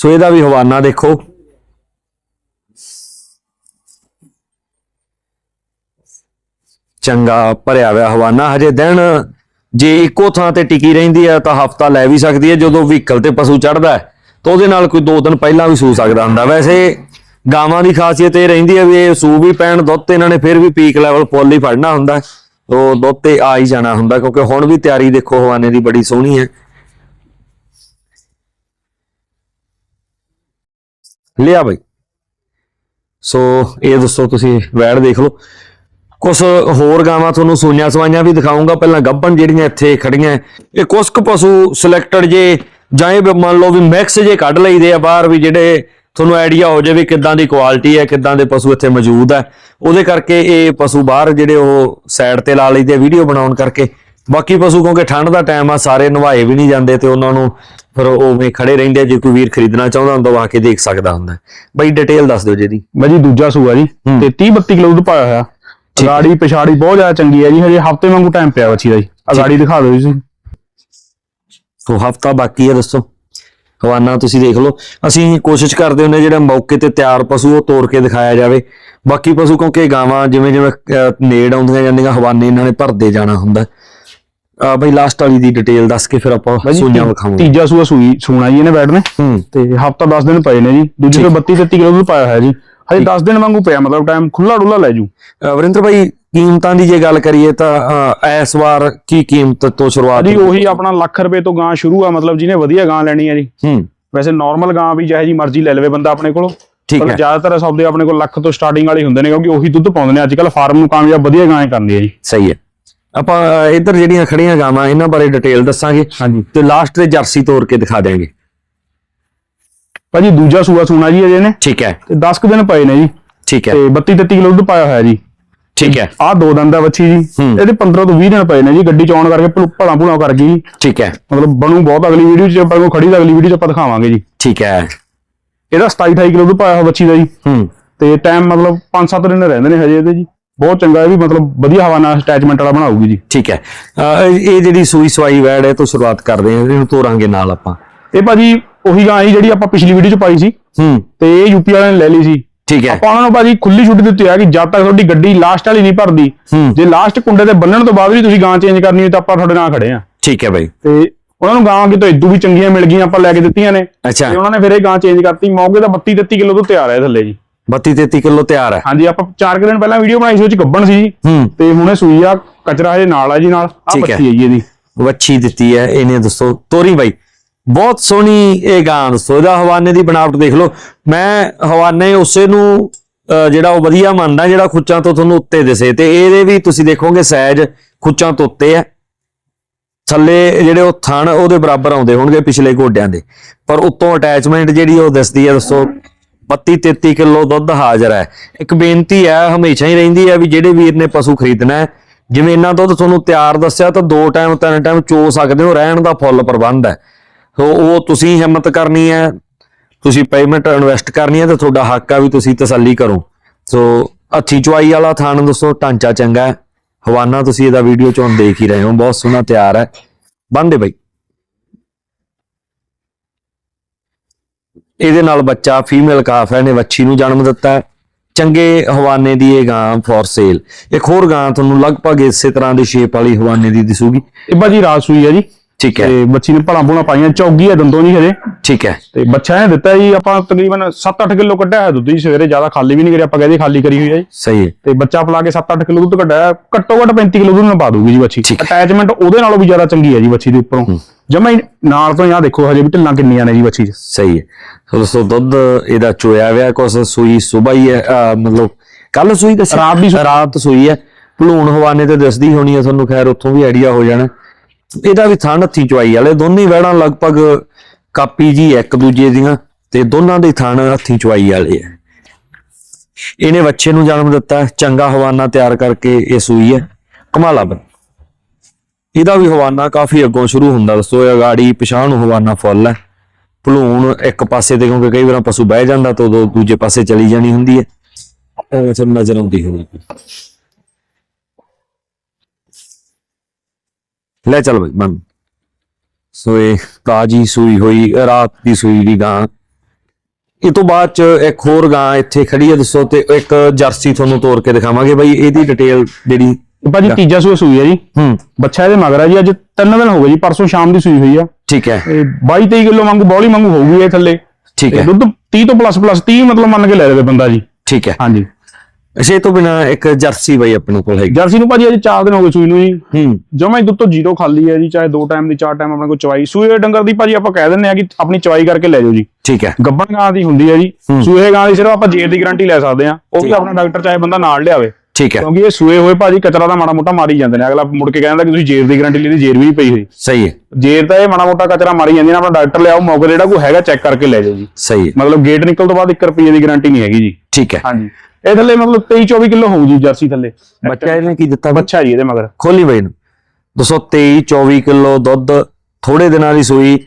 S1: ਸੋ ਇਹਦਾ ਵੀ ਹਵਾਨਾ ਦੇਖੋ। ਚੰਗਾ ਭਰਿਆ ਹੋਇਆ ਹਵਾਨਾ। ਹਜੇ ਦਿਨ ਜੇ ਇੱਕੋ ਥਾਂ ਤੇ ਟਿਕੀ ਰਹਿੰਦੀ ਹੈ ਤਾਂ ਹਫਤਾ ਲੈ ਵੀ ਸਕਦੀ ਹੈ, ਜਦੋਂ ਵਹੀਕਲ ਤੇ ਪਸ਼ੂ ਚੜਦਾ ਹੈ। ਤਾਂ ਉਹਦੇ ਨਾਲ ਕੋਈ 2 ਦਿਨ ਪਹਿਲਾਂ ਵੀ ਸੂ ਸਕਦਾ ਹੁੰਦਾ। ਵੈਸੇ ਗਾਵਾਂ ਦੀ ਖਾਸੀਅਤ ਇਹ ਰਹਿੰਦੀ ਹੈ ਵੀ ਇਹ ਸੂ ਵੀ ਪੈਣ, ਦੁੱਧ ਤੇ ਇਹਨਾਂ ਨੇ ਫਿਰ ਵੀ ਪੀਕ ਲੈਵਲ ਫੁੱਲ ਹੀ ਫੜਨਾ ਹੁੰਦਾ ਉਹ ਦੁੱਧ ਤੇ ਆ ਹੀ ਜਾਣਾ ਹੁੰਦਾ, ਕਿਉਂਕਿ ਹੁਣ ਵੀ ਤਿਆਰੀ ਦੇਖੋ ਹਵਾਨੇ ਦੀ ਬੜੀ ਸੋਹਣੀ ਹੈ। ਲਿਆ ਬਈ। ਸੋ ਇਹ ਦੱਸੋ ਤੁਸੀਂ, ਵੈੜ ਦੇਖ ਲਓ। ਕੁਝ ਹੋਰ ਗਾਵਾਂ ਤੁਹਾਨੂੰ ਸੂਈਆਂ ਸਵਾਈਆਂ ਵੀ ਦਿਖਾਉਂਗਾ ਪਹਿਲਾਂ ਗੱਭਣ ਜਿਹੜੀਆਂ ਇੱਥੇ ਖੜੀਆਂ। ਇਹ ਕੁਛ ਕੁ ਪਸ਼ੂ ਸਿਲੈਕਟਡ ਜੇ, ਜਾਂ ਇਹ ਮੰਨ ਲਓ ਵੀ ਮਿਕਸ ਜੇ ਕੱਢ ਲਈਦੇ ਆ ਬਾਹਰ ਵੀ ਜਿਹੜੇ ਤੁਹਾਨੂੰ ਆਈਡੀਆ ਹੋ ਜਾਵੇ ਕਿੱਦਾਂ ਦੀ ਕੁਆਲਿਟੀ ਹੈ, ਕਿੱਦਾਂ ਦੇ ਪਸ਼ੂ ਇੱਥੇ ਮੌਜੂਦ ਹੈ। ਉਹਦੇ ਕਰਕੇ ਇਹ ਪਸ਼ੂ ਬਾਹਰ ਜਿਹੜੇ ਉਹ ਸਾਈਡ ਤੇ ਲਾ ਲਈਦੇ ਵੀਡੀਓ ਬਣਾਉਣ ਕਰਕੇ। ਬਾਕੀ ਪਸ਼ੂ ਕਿਉਂਕਿ ਠੰਡ ਦਾ ਟਾਈਮ ਆ ਸਾਰੇ ਨਵਾਏ ਵੀ ਨਹੀਂ ਜਾਂਦੇ ਤੇ ਉਹਨਾਂ ਨੂੰ ਫਿਰ ਉਵੇਂ ਖੜੇ ਰਹਿੰਦੇ ਜੇ ਕੋਈ ਵੀਰ ਖਰੀਦਣਾ ਚਾਹੁੰਦਾ ਹੁੰਦਾ ਉਹ ਆ ਕੇ ਦੇਖ ਸਕਦਾ ਹੁੰਦਾ। ਬਾਈ ਡਿਟੇਲ ਦੱਸ ਦਿਓ ਜੀ ਇਹਦੀ
S2: ਬਾਈ ਜੀ ਦੂਜਾ ਸੂਆ ਜੀ। ਤੇ 30 32 ਕਿਲੋ ਦੁੱਧ ਪਾਇਆ ਹੋਇਆ। ਅਗਾੜੀ ਪਿਛਾੜੀ ਬਹੁਤ ਜ਼ਿਆਦਾ ਚੰਗੀ ਹੈ ਜੀ ਹਜੇ ਹਫ਼ਤੇ ਵਾਂਗੂ ਟਾਈਮ ਪਿਆ ਬੱਚੀ ਦਾ ਜੀ। ਅਗਾੜੀ ਦਿਖਾ ਦਿਓ ਜੀ
S1: ਸੋ ਹਫਤਾ ਬਾਕੀ ਹੈ ਦੱਸੋ। ਹਵਾਨਾ ਤੁਸੀਂ ਦੇਖ ਲਓ। ਅਸੀਂ ਕੋਸ਼ਿਸ਼ ਕਰਦੇ ਹੁੰਦੇ ਜਿਹੜਾ ਮੌਕੇ ਤੇ ਤਿਆਰ ਪਸ਼ੂ ਉਹ ਤੋੜ ਕੇ ਦਿਖਾਇਆ ਜਾਵੇ। ਬਾਕੀ ਪਸ਼ੂ ਕਿਉਂਕਿ ਗਾਵਾਂ ਜਿਵੇਂ ਜਿਵੇਂ ਨੇੜ ਆਉਂਦੀਆਂ ਜਾਂਦੀਆਂ ਹਵਾਨੇ ਇਹਨਾਂ ਨੇ ਭਰਦੇ ਜਾਣਾ ਹੁੰਦਾ। ਬਈ ਲਾਸਟ ਵਾਲੀ ਦੀ ਡਿਟੇਲ ਦੱਸ ਕੇ ਫਿਰ ਆਪਾਂ ਸੂਈਆਂ ਵਿਖਾਵਾਂਗੇ।
S2: ਤੀਜਾ ਸੂਆ ਸੂਈ ਸੂਣਾ ਜੀ ਇਹਨੇ ਬੈਠ ਨੇ
S1: ਹੂੰ।
S2: ਤੇ ਹਫਤਾ 10 ਦਿਨ ਪਏ ਨੇ ਜੀ। ਦੂਜੇ ਤੇ 32 33 ਕਿਲੋ ਦੁੱਧ ਪਾਇਆ ਹੋਇਆ ਜੀ। ਹਜੇ 10 ਦਿਨ ਵਾਂਗੂ ਪਿਆ ਮਤਲਬ ਟਾਈਮ ਖੁੱਲਾ ਡੁੱਲਾ ਲੈ ਜੂ।
S1: ਵਰਿੰਦਰ ਭਾਈ ਕੀਮਤਾਂ ਦੀ ਜੇ ਗੱਲ ਕਰੀਏ ਤਾਂ ਇਸ ਵਾਰ ਕੀ ਕੀਮਤ ਤੋਂ ਸ਼ੁਰੂਆਤ
S2: ਜੀ ਉਹੀ ਆਪਣਾ ਲੱਖ ਰੁਪਏ ਤੋਂ ਗਾਂ ਸ਼ੁਰੂ ਆ ਮਤਲਬ ਜਿਹਨੇ ਵਧੀਆ ਗਾਂ ਲੈਣੀ ਹੈ ਜੀ।
S1: ਹੂੰ।
S2: ਵੈਸੇ ਨਾਰਮਲ ਗਾਂ ਵੀ ਚਾਹੇ ਜੀ ਮਰਜ਼ੀ ਲੈ ਲਵੇ ਬੰਦਾ ਆਪਣੇ ਕੋਲੋਂ।
S1: ਠੀਕ
S2: ਪਰ
S1: ਹੈ।
S2: ਜ਼ਿਆਦਾਤਰ ਸੌਦੇ ਆਪਣੇ ਕੋਲ ਲੱਖ ਤੋਂ ਸਟਾਰਟਿੰਗ ਵਾਲੇ ਹੁੰਦੇ ਨੇ ਕਿਉਂਕਿ ਉਹੀ ਦੁੱਧ ਪਾਉਂਦੇ ਨੇ। ਅੱਜ ਕੱਲ ਫਾਰਮ ਨੂੰ ਕਾਮਯਾਬ ਵਧੀਆ ਗਾਂ ਹੀ ਕਰਦੀ ਹੈ ਜੀ।
S1: ਸਹੀ ਹੈ। ਆਪਾਂ ਇੱਧਰ ਜਿਹੜੀਆਂ ਖੜੀਆਂ ਗਾਵਾਂ ਇਹਨਾਂ ਬਾਰੇ ਡਿਟੇਲ ਦੱਸਾਂਗੇ
S2: ਹਾਂਜੀ।
S1: ਤੇ ਲਾਸਟ ਤੇ ਜਰਸੀ ਤੋੜ ਕੇ ਦਿਖਾ ਦਿਆਂਗੇ।
S2: ਭਾਜੀ ਦੂਜਾ ਸੂਆ ਸੂਣਾ ਜੀ ਅਜੇ ਨੇ।
S1: ਠੀਕ ਹੈ।
S2: ਤੇ 10 ਕੁ ਦਿਨ ਪਏ ਨੇ ਜੀ।
S1: ਠੀਕ ਹੈ।
S2: ਤੇ 32 33 ਕਿਲੋ ਦੁੱਧ ਪਾਇਆ ਹੋਇਆ ਜੀ।
S1: ਠੀਕ ਹੈ।
S2: ਆਹ ਦੋ ਦੰਦ ਦਾ ਵੱਛੀ ਜੀ। ਇਹਦੇ 15 ਤੋਂ 20 ਦਿਨ ਪਏ ਨੇ ਜੀ ਗੱਡੀ ਚ ਆਉਣ ਕਰਕੇ ਭਲੂ- ਭਲਾ ਭੂਲਾ ਕਰ ਗਈ ਜੀ।
S1: ਠੀਕ ਹੈ।
S2: ਮਤਲਬ ਬਣੂ ਬਹੁਤ ਅਗਲੀ ਵੀਡੀਓ ਚ ਆਪਾਂ ਨੂੰ ਖੜੀ ਦਾ ਅਗਲੀ ਵੀਡੀਓ ਚ ਆਪਾਂ ਦਿਖਾਵਾਂਗੇ ਜੀ।
S1: ਠੀਕ ਹੈ।
S2: ਇਹਦਾ 27 28 ਕਿਲੋ ਦੁੱਧ ਪਾਇਆ ਹੋਇਆ ਵੱਛੀ ਦਾ ਜੀ।
S1: ਹੂੰ।
S2: ਤੇ ਟਾਈਮ ਮਤਲਬ 5-7 ਦਿਨ ਰਹਿੰਦੇ ਨੇ ਹਜੇ ਇਹਦੇ ਜੀ। ਬਹੁਤ ਚੰਗਾ ਇਹ ਵੀ ਮਤਲਬ ਵਧੀਆ ਹਵਾ ਨਾਲ ਅਟੈਚਮੈਂਟ ਵਾਲਾ ਬਣਾਉਗੀ ਜੀ।
S1: ਠੀਕ ਹੈ। ਅਹ, ਇਹ ਜਿਹੜੀ ਸੂਈ ਸਵਾਈ ਵੈੜ ਹੈ ਤੋਂ ਸ਼ੁਰੂਆਤ ਕਰਦੇ ਹਾਂ ਇਹਨੂੰ ਤੋਰਾਂਗੇ ਨਾਲ ਆਪਾਂ।
S2: ਇਹ ਭਾਜੀ ਉਹੀ ਗਾਂ ਜੀ ਜਿਹੜੀ ਆਪਾਂ ਪਿਛਲੀ ਵੀਡੀਓ ਚ ਪਾਈ ਸੀ।
S1: ਹੂੰ।
S2: ਤੇ ਇਹ ਯੂਪੀ ਵਾਲਿਆਂ ਨੇ ਲੈ ਲਈ ਸੀ।
S1: ਠੀਕ ਹੈ।
S2: ਆਪਾਂ ਉਹਨਾਂ ਨੂੰ ਭਾਜੀ ਖੁੱਲੀ ਛੁੱਟ ਦਿੱਤੀ ਆ ਕਿ ਜਦ ਤੱਕ ਤੁਹਾਡੀ ਗੱਡੀ ਲਾਸਟ ਵਾਲੀ ਨਹੀਂ ਭਰਦੀ
S1: ਹੂੰ।
S2: ਜੇ ਲਾਸਟ ਕੁੰਡੇ ਤੇ ਬੰਨਣ ਤੋਂ ਬਾਅਦ ਵੀ ਤੁਸੀਂ ਗਾਂ ਚੇਂਜ ਕਰਨੀ ਹੋਈ ਤਾਂ ਆਪਾਂ ਤੁਹਾਡੇ ਨਾਲ ਖੜੇ ਆ
S1: ਠੀਕ ਹੈ ਬਾਈ।
S2: ਤੇ ਉਹਨਾਂ ਨੂੰ ਗਾਂ ਕਿਤੋਂ ਇਦੋਂ ਵੀ ਚੰਗੀਆਂ ਮਿਲ ਗਈਆਂ ਆਪਾਂ ਲੈ ਕੇ ਦਿੱਤੀਆਂ ਨੇ।
S1: ਅੱਛਾ।
S2: ਤੇ ਉਹਨਾਂ ਨੇ ਫਿਰ ਇਹ ਗਾਂ ਚੇਂਜ ਕਰਤੀ ਮੌਕੇ ਦਾ 32 33 ਕਿਲੋ ਤੋਂ ਤਿਆਰ ਹੈ ਥੱਲੇ ਜੀ।
S1: 32 33 ਕਿਲੋ ਤਿਆਰ ਹੈ।
S2: ਹਾਂਜੀ ਆਪਾਂ 4 ਦਿਨ ਪਹਿਲਾਂ ਵੀਡੀਓ ਬਣਾਈ ਸੀ ਉਹ ਚ ਗੱਬਣ ਸੀ। ਜੀ ਤੇ ਹੁਣੇ ਸੂਈ ਆ ਕਚਰਾ ਹਜੇ ਨਾਲ ਆ ਜੀ ਨਾਲ ਆ
S1: ਠੀਕ ਹੈ।
S2: ਜੀ ਇਹਦੀ।
S1: ਵੱਛੀ ਦਿੱਤੀ ਹੈ ਇਹਨੇ ਦੱਸੋ ਤੋਰੀ ਬਾਈ। ਬਹੁਤ ਸੋਹਣੀ ਇਹ ਗਾਂ ਦੱਸੋ ਇਹਦਾ ਹਵਾਨੇ ਦੀ ਬਣਾਵਟ ਦੇਖ ਲਓ। ਮੈਂ ਹਵਾਨੇ ਉਸੇ ਨੂੰ ਜਿਹੜਾ ਉਹ ਵਧੀਆ ਮੰਨਦਾ ਜਿਹੜਾ ਖੁੱਚਾਂ ਤੋਂ ਤੁਹਾਨੂੰ ਉੱਤੇ ਦਿਸੇ। ਤੇ ਇਹਦੇ ਵੀ ਤੁਸੀਂ ਦੇਖੋਗੇ ਸਾਈਜ਼ ਖੁੱਚਾਂ ਤੋਂ ਉੱਤੇ ਹੈ। ਥੱਲੇ ਜਿਹੜੇ ਉਹ ਥਣ ਉਹਦੇ ਬਰਾਬਰ ਆਉਂਦੇ ਹੋਣਗੇ ਪਿਛਲੇ ਗੋਡਿਆਂ ਦੇ। ਪਰ ਉੱਤੋਂ ਅਟੈਚਮੈਂਟ ਜਿਹੜੀ ਉਹ ਦਿਸਦੀ ਹੈ ਦੱਸੋ। 32 33 ਕਿਲੋ ਦੁੱਧ ਹਾਜ਼ਰ ਹੈ। ਇੱਕ ਬੇਨਤੀ ਹੈ, ਹਮੇਸ਼ਾ ਹੀ ਰਹਿੰਦੀ ਹੈ ਵੀ ਜਿਹੜੇ ਵੀਰ ਨੇ ਪਸ਼ੂ ਖਰੀਦਣਾ ਹੈ, ਜਿਵੇਂ ਇੰਨਾ ਦੁੱਧ ਤੁਹਾਨੂੰ ਤਿਆਰ ਦੱਸਿਆ ਤਾਂ ਦੋ ਟਾਈਮ, ਤਿੰਨ ਟਾਈਮ ਚੋ ਸਕਦੇ ਹੋ, ਰਹਿਣ ਦਾ ਫੁੱਲ ਪ੍ਰਬੰਧ ਹੈ। ਸੋ ਉਹ ਤੁਸੀਂ ਹਿੰਮਤ ਕਰਨੀ ਹੈ, ਤੁਸੀਂ ਪੇਮੈਂਟ ਇਨਵੈਸਟ ਕਰਨੀ ਹੈ ਤਾਂ ਤੁਹਾਡਾ ਹੱਕ ਆ ਵੀ ਤੁਸੀਂ ਤਸੱਲੀ ਕਰੋ। ਸੋ ਹੱਥੀ ਚੁਆਈ ਵਾਲਾ ਥਾਣ ਦੱਸੋ, ਢਾਂਚਾ ਚੰਗਾ ਹੈ। ਹਵਾਨਾ ਤੁਸੀਂ ਇਹਦਾ ਵੀਡੀਓ ਚੋਂ ਦੇਖ ਹੀ ਰਹੇ ਹੋ, ਬਹੁਤ ਸੋਹਣਾ ਤਿਆਰ ਹੈ। ਬੰਦੇ ਬਈ। ਇਹਦੇ ਨਾਲ ਬੱਚਾ ਫੀਮੇਲ ਕਾਫ ਹੈ ਨੇ ਵੱਛੀ ਨੂੰ ਜਨਮ ਦਿੱਤਾ ਚੰਗੇ ਹਵਾਨੇ ਦੀ ਇਹ ਗਾਂ ਫॉर ਸੇਲ ਇੱਕ ਹੋਰ ਗਾਂ ਤੁਹਾਨੂੰ ਲਗਭਗ ਇਸੇ ਤਰ੍ਹਾਂ ਦੀ ਸ਼ੇਪ ਵਾਲੀ ਹਵਾਨੇ ਦੀ ਦਿਸੂਗੀ।
S2: ਇਹ ਭਾਜੀ ਰਾਸੂਈ ਹੈ ਜੀ।
S1: ਠੀਕ ਹੈ।
S2: ਤੇ ਬੱਚੀ ਨੇ ਭਲਾ ਭੂਲਾ ਪਾਈਆਂ ਚੌਗੀ ਹੈ ਦੰਦੋਂ ਨਹੀਂ ਹਜੇ।
S1: ਠੀਕ ਹੈ।
S2: ਤੇ ਬੱਚਾ ਇਹਨੇ ਦਿੱਤਾ ਜੀ ਆਪਾਂ ਤਕਰੀਬਨ 7-8 ਕਿਲੋ ਕੱਢਿਆ ਹੈ ਦੁੱਧ ਜੀ ਸਵੇਰੇ ਜ਼ਿਆਦਾ ਖਾਲੀ ਵੀ ਨਹੀਂ ਕਰਿਆ ਆਪਾਂ ਕਹਿੰਦੇ ਖਾਲੀ ਕਰੀ ਹੋਈ ਹੈ ਜੀ।
S1: ਸਹੀ ਹੈ।
S2: ਤੇ ਬੱਚਾ ਪਲਾ ਕੇ 7-8 ਕਿਲੋ ਦੁੱਧ ਕੱਢਿਆ। ਘੱਟੋ ਘੱਟ 35 ਕਿਲੋ ਦੁੱਧ ਨਪਾ ਦੂਗੀ ਜੀ ਬੱਚੀ। ਅਟੈਚਮੈਂਟ ਉਹਦੇ ਨਾਲੋਂ ਵੀ ਜ਼ਿਆਦਾ ਚੰਗੀ ਹੈ ਜੀ ਬੱਚੀ ਦੇ ਉੱਪਰੋਂ। ਜਮਾ ਨਾਲ ਤੋਂ ਯਾਹ ਦੇਖੋ ਹਜੇ ਵੀ ਢਿੱਲਾਂ ਕਿੰਨੀਆਂ ਨੇ ਜੀ ਬੱਚੀ 'ਚ।
S1: ਸਹੀ ਹੈ। ਸੋ ਦੋਸਤੋ ਦੁੱਧ ਇਹਦਾ ਚੋਇਆ ਹੋਇਆ ਕੁਛ ਸੂਈ ਸੁਬਾ ਹੀ ਹੈ ਮਤਲਬ ਕੱਲ ਸੂਈ ਦੱਸਿਆ?
S2: ਰਾਤ ਦੀ।
S1: ਰਾਤ ਸੂਈ ਹੈ। ਭਲੂਣ ਹਵਾਨੇ ਤੇ ਦਿਸਦੀ ਹੋਣੀ ਹੈ ਤੁਹਾਨੂੰ ਖੈਰ ਉੱਥੋਂ ਵੀ ਆਈਡੀਆ ਹੋ ਜਾਣਾ। ਇਹਦਾ ਵੀ ਥਣ ਹੱਥੀ ਚਵਾਈ ਵਾਲੇ, ਦੋਨੇ ਵਹਿੜਾਂ ਲਗਭਗ ਕਾਪੀ ਜੀ ਇੱਕ ਦੂਜੇ ਦੀਆਂ ਤੇ ਦੋਨਾਂ ਦੇ ਥਣ ਹੱਥੀ ਚਵਾਈ ਵਾਲੇ ਹੈ ਇਹਨੇ ਬੱਚੇ ਨੂੰ ਜਨਮ ਦਿੱਤਾ, ਚੰਗਾ ਹਵਾਨਾ ਤਿਆਰ ਕਰਕੇ ਇਹ ਸੂਈ ਹੈ ਕਮਾਲਾ ਬਣ। ਇਹਦਾ ਵੀ ਹਵਾਨਾ ਕਾਫੀ ਅੱਗੋਂ ਸ਼ੁਰੂ ਹੁੰਦਾ, ਦੱਸੋ ਇਹ ਗਾੜੀ ਪਿਛਾਂਹ ਨੂੰ ਹਵਾਨਾ ਫੁੱਲ ਹੈ ਭਲੂਣ ਇੱਕ ਪਾਸੇ ਤੇ, ਕਿਉਂਕਿ ਕਈ ਵਾਰ ਪਸ਼ੂ ਬਹਿ ਜਾਂਦਾ ਤਾਂ ਉਦੋਂ ਦੂਜੇ ਪਾਸੇ ਚਲੀ ਜਾਣੀ ਹੁੰਦੀ ਹੈ ਉਹ ਤੁਹਾਨੂੰ ਨਜ਼ਰ ਆਉਂਦੀ ਹੋਊਗੀ। ਲੈ ਚੱਲ ਬਈ ਬੰਦ। ਸੋ ਇਹ ਤਾਜੀ ਸੂਈ ਹੋਈ ਰਾਤ ਦੀ ਸੂਈ ਦੀ ਗਾਂ। ਇਹ ਤੋਂ ਬਾਅਦ ਚ ਇੱਕ ਹੋਰ ਗਾਂ ਇੱਥੇ ਖੜੀ ਹੈ ਦੱਸੋ ਤੇ ਇੱਕ ਜਰਸੀ ਤੁਹਾਨੂੰ ਤੋੜ ਕੇ ਦਿਖਾਵਾਂਗੇ ਬਈ ਇਹਦੀ ਡਿਟੇਲ ਜਿਹੜੀ
S2: ਭਾਜੀ ਤੀਜਾ ਸੂਆ ਸੂਈ ਹੈ ਜੀ।
S1: ਹੂੰ।
S2: ਬੱਚਾ ਇਹਦੇ ਮਗਰ ਹੈ ਜੀ ਅੱਜ 3 ਦਿਨ ਹੋ ਗਏ ਜੀ ਪਰਸੋਂ ਸ਼ਾਮ ਦੀ ਸੂਈ ਹੋਈ ਆ।
S1: ਠੀਕ ਹੈ।
S2: ਤੇ 22 23 ਕਿਲੋ ਵਾਂਗੂ ਬੌਲੀ ਵਾਂਗੂ ਹੋਊਗੀ ਇਹ ਥੱਲੇ।
S1: ਠੀਕ ਹੈ।
S2: ਦੁੱਧ 30 ਤੋਂ ਪਲੱਸ ਪਲੱਸ 30 ਮਤਲਬ ਮੰਨ ਕੇ ਲੈ ਲਵੇ ਬੰਦਾ ਜੀ।
S1: ਠੀਕ ਹੈ।
S2: ਹਾਂਜੀ।
S1: ਅਛੇ ਤੋਂ ਬਿਨਾ ਇੱਕ ਜਰਸੀ ਬਈ ਆਪਣੇ ਕੋਲ ਹੈਗੀ।
S2: ਜਰਸੀ ਨੂੰ ਭਾਜੀ ਅੱਜ 4 ਦਿਨ ਹੋ ਗਏ ਸੂਈ ਨੂੰ ਜੀ।
S1: ਹੂੰ।
S2: ਜਮਾ ਹੀ ਦੁੱਧ ਤੋਂ ਜ਼ੀਰੋ ਖਾਲੀ ਹੈ ਜੀ ਚਾਹੇ ਦੋ ਟਾਈਮ ਦੀ ਚਾਰ ਟਾਈਮ ਆਪਣੇ ਕੋਲ ਚਵਾਈ। ਸੂਏ ਡੰਗਰ ਦੀ ਭਾਜੀ ਆਪਾਂ ਕਹਿ ਦਿੰਦੇ ਆ ਕਿ ਆਪਣੀ ਚਵਾਈ ਕਰਕੇ ਲੈ ਜਾਓ ਜੀ।
S1: ਠੀਕ ਹੈ।
S2: ਗੱਬਣ ਗਾਂ ਦੀ ਹੁੰਦੀ ਹੈ ਜੀ। ਸੂਏ ਗਾਂ ਦੀ ਸਿਰਫ ਆਪਾਂ ਜੇਰ ਦੀ ਗਾਰੰਟੀ ਲੈ ਸਕਦੇ ਆ ਉਹ ਵੀ ਆਪਣਾ ਡਾਕਟਰ ਚਾਹੇ ਬੰਦਾ ਨਾਲ ਲਿਆਵੇ।
S1: ਠੀਕ ਹੈ।
S2: ਕਿਉਂਕਿ ਇਹ ਸੂਏ ਹੋਏ ਭਾਜੀ ਕਚਰਾ ਦਾ ਮਾੜਾ ਮੋਟਾ ਮਾਰੀ ਜਾਂਦੇ ਨੇ। ਅਗਲਾ ਮੁੜ ਕੇ ਕਹਿੰਦਾ ਕਿ ਤੁਸੀਂ ਜੇਰ ਦੀ ਗਾਰੰਟੀ ਲਈ ਜੇਰ ਵੀ ਨਹੀਂ ਪਈ ਹੋਈ।
S1: ਸਹੀ ਹੈ।
S2: ਜੇਰ ਤਾਂ ਇਹ ਮਾੜਾ ਮੋਟਾ ਕਚਰਾ ਮਾਰੀ ਜਾਂਦੀ ਨੇ ਆਪਣਾ ਡਾਕਟਰ ਲਿਆਓ ਮੌਕੇ ਜਿਹੜਾ ਕੋਈ ਹੈਗਾ ਚੈੱਕ ਕਰਕੇ ਲੈ ਜਾਓ ਜੀ।
S1: ਸਹੀ ਹੈ।
S2: ਮਤਲਬ ਗੇਟ ਨਿਕਲ ਤੋਂ ਬਾਅਦ 1 ਰੁਪਏ ਦੀ ਗਾਰੰਟੀ ਨਹੀਂ ਹੈਗੀ ਜੀ।
S1: ਠੀਕ ਹੈ।
S2: ਹਾਂਜੀ। ਇਹ ਥੱਲੇ ਮਤਲਬ 23 24 ਕਿਲੋ ਹੋਊ ਜੀ ਜਰਸੀ ਥੱਲੇ।
S1: ਬੱਚਾ ਇਹਨੇ ਕੀ ਦਿੱਤਾ?
S2: ਬੱਚਾ ਜੀ ਇਹਦੇ ਮਗਰ।
S1: ਖੋਲੀ ਬਈ ਨੂੰ 223 24 ਕਿਲੋ ਦੁੱਧ ਥੋੜੇ ਦਿਨਾਂ ਦੀ ਸੂਈ।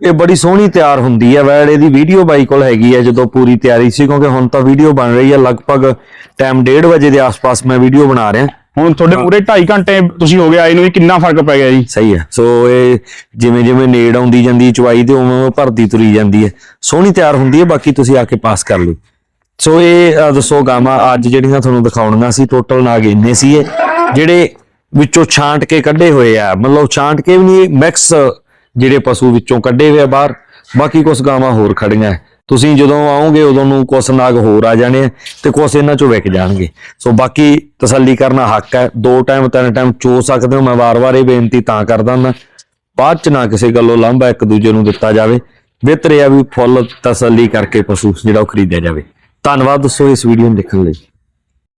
S1: ਇਹ ਬੜੀ ਸੋਹਣੀ ਤਿਆਰ ਹੁੰਦੀ ਹੈ ਵੈੜ ਇਹਦੀ ਵੀਡੀਓ ਬਾਈ ਕੋਲ ਹੈਗੀ ਹੈ ਜਦੋਂ ਪੂਰੀ ਤਿਆਰੀ ਸੀ ਕਿਉਂਕਿ ਹੁਣ ਤਾਂ ਵੀਡੀਓ ਬਣ ਰਹੀ ਹੈ ਲਗਭਗ ਟਾਈਮ 1:30 ਵਜੇ ਦੇ ਆਸ-ਪਾਸ ਮੈਂ ਵੀਡੀਓ ਬਣਾ ਰਿਹਾ।
S2: ਹੁਣ ਤੁਹਾਡੇ ਪੂਰੇ 2.5 ਘੰਟੇ ਤੁਸੀਂ ਹੋ ਗਏ ਆਏ ਨੂੰ ਜੀ ਕਿੰਨਾ ਫ਼ਰਕ ਪੈ ਗਿਆ ਜੀ?
S1: ਸਹੀ ਹੈ ਸੋ ਇਹ ਜਿਵੇਂ ਜਿਵੇਂ ਨੇੜ ਆਉਂਦੀ ਜਾਂਦੀ ਹੈ ਚੁਆਈ ਤੇ ਉਵੇਂ ਉਵੇਂ ਭਰਦੀ ਤੁਰੀ ਜਾਂਦੀ ਹੈ ਸੋਹਣੀ ਤਿਆਰ ਹੁੰਦੀ ਹੈ ਬਾਕੀ ਤੁਸੀਂ ਆ ਕੇ ਪਾਸ ਕਰ ਲਓ। ਸੋ ਇਹ ਦੱਸੋ ਗਾਵਾਂ ਅੱਜ ਜਿਹੜੀਆਂ ਤੁਹਾਨੂੰ ਦਿਖਾਉਣੀਆਂ ਸੀ ਟੋਟਲ ਨਾਗ ਇੰਨੇ ਸੀ ਇਹ ਜਿਹੜੇ ਵਿੱਚੋਂ ਛਾਂਟ ਕੇ ਕੱਢੇ ਹੋਏ ਆ। ਮਤਲਬ ਛਾਂਟ ਕੇ ਵੀ ਨਹੀਂ ਮਿਕਸ ਜਿਹੜੇ ਪਸ਼ੂ ਵਿੱਚੋਂ ਕੱਢੇ ਹੋਏ ਆ ਬਾਹਰ, ਬਾਕੀ ਕੁਝ ਗਾਵਾਂ ਹੋਰ ਖੜੀਆਂ ਤੁਸੀਂ ਜਦੋਂ ਆਓਗੇ, ਉਦੋਂ ਨੂੰ ਕੁਝ ਨਾਗ ਹੋਰ ਆ ਜਾਣੇ ਆ ਤੇ ਕੁਝ ਇਹਨਾਂ ਚੋਂ ਵਿਕ ਜਾਣਗੇ। ਸੋ ਬਾਕੀ ਤਸੱਲੀ ਕਰਨਾ ਹੱਕ ਹੈ ਦੋ ਟਾਈਮ ਤਿੰਨ ਟਾਈਮ ਚੋ ਸਕਦੇ ਹੋ, ਮੈਂ ਵਾਰ-ਵਾਰ ਇਹ ਬੇਨਤੀ ਤਾਂ ਕਰਦਾ ਹਾਂ ਬਾਅਦ ਚ ਨਾ ਕਿਸੇ ਗੱਲੋਂ ਲਾਂਭਾ ਇੱਕ ਦੂਜੇ ਨੂੰ ਦਿੱਤਾ ਜਾਵੇ। ਬਿਹਤਰ ਇਹ ਵੀ ਫੁੱਲ ਤਸੱਲੀ ਕਰਕੇ ਪਸ਼ੂ ਜਿਹੜਾ ਉਹ ਖਰੀਦਿਆ ਜਾਵੇ। ਧੰਨਵਾਦ ਦੋਸਤੋ ਇਸ ਵੀਡੀਓ ਨੂੰ ਦੇਖਣ ਲਈ।